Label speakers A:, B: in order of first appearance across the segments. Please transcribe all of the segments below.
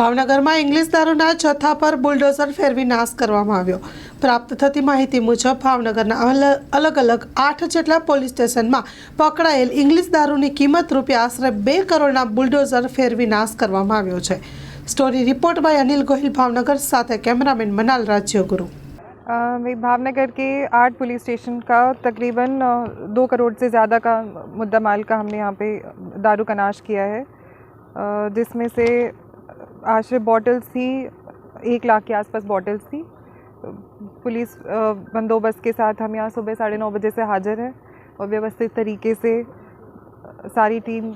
A: ભાવનગર માં ઇંગ્લિશ દારૂના છથ્ઠા પર બુલડોઝર ફેરવિનાશ કરવામાં આવ્યો પ્રાપ્ત થતી માહિતી મુજબ ભાવનગરના અલગ અલગ 8 જેટલા પોલીસ સ્ટેશનમાં પકડાયેલ ઇંગ્લિશ દારૂની કિંમત રૂપિયા આશરે 2 કરોડના બુલડોઝર ફેરવિનાશ કરવામાં આવ્યો છે story report by Anil Gohil Bhavnagar સાથે કેમેરામેન મનал
B: રાજ્યોગુરુ ભ ભાવનગર કે 8 પોલીસ સ્ટેશન કા तकरीबन 2 કરોડ સે જ્યાદા કા મુદ્દામાલ કા હમે યહાં પે દારૂ કનાશ કિયા હે અ જિસમે સે आश्रय बॉटल्स थी एक लाख के आसपास बॉटल्स थी पुलिस बंदोबस्त के साथ हम यहाँ सुबह साढ़े नौ बजे से हाजिर हैं और व्यवस्थित तरीके से सारी टीम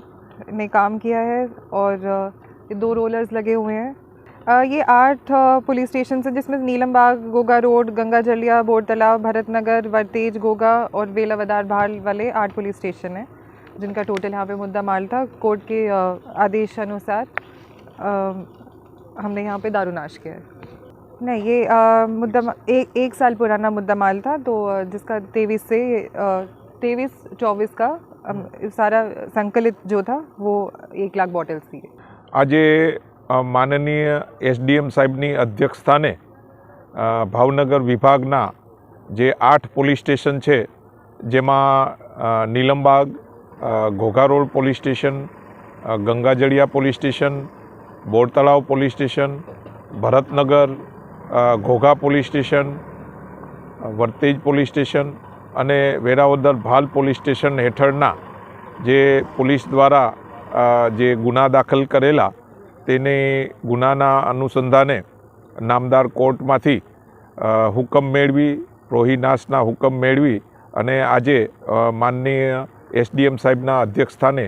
B: ने काम किया है और दो रोलर्स लगे हुए हैं ये आठ पुलिस स्टेशन हैं जिसमें नीलम बाग Ghogha road Gangajaliya board तालाब भरत नगर वरतेज गोगा और वेलावदार भाल वाले आठ पुलिस स्टेशन हैं जिनका टोटल यहाँ पे मुद्दा माल था कोर्ट के आदेश अनुसार हमने यहाँ पे दारू किया है नहीं ये मुद्दा एक एक साल पुराना मुद्दा माल था तो जिसका तेईस से तेईस चौबीस का सारा संकलित जो था वो एक लाख बॉटल्स थी
C: आज माननीय एस डी एम साहेब अध्यक्षता ने भावनगर विभागना जे आठ पोलिस स्टेशन है जेमा Nilambaug Ghogha road police station Gangajaliya police station Bortalav police station Bharatnagar Ghogha police station Vartej police station અને વેરાવદર ભાલ પોલીસ સ્ટેશન હેઠળના જે પોલીસ દ્વારા જે ગુના દાખલ કરેલા તેની ગુનાના અનુસંધાને નામદાર કોર્ટમાંથી હુકમ મેળવી રોહિનાસના હુકમ મેળવી અને આજે માનનીય એસડીએમ સાહેબના અધ્યક્ષસ્થાને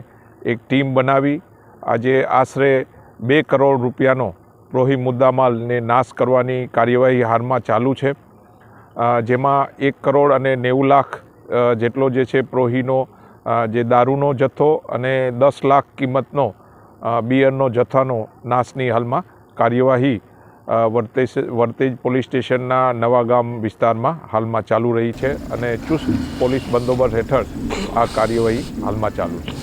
C: એક ટીમ બનાવી આજે આશરે બે કરોડ રૂપિયાનો પ્રોહી મુદ્દામાલને નાશ કરવાની કાર્યવાહી હાલમાં ચાલુ છે જેમાં એક કરોડ અને નેવું લાખ જેટલો જે છે પ્રોહીનો જે દારૂનો જથ્થો અને દસ લાખ કિંમતનો બિયરનો જથ્થાનો નાશની હાલમાં કાર્યવાહી વર્તેજ વર્તેજ પોલીસ સ્ટેશનના નવાગામ વિસ્તારમાં હાલમાં ચાલુ રહી છે અને ચુસ્ત પોલીસ બંદોબસ્ત હેઠળ આ કાર્યવાહી હાલમાં ચાલુ છે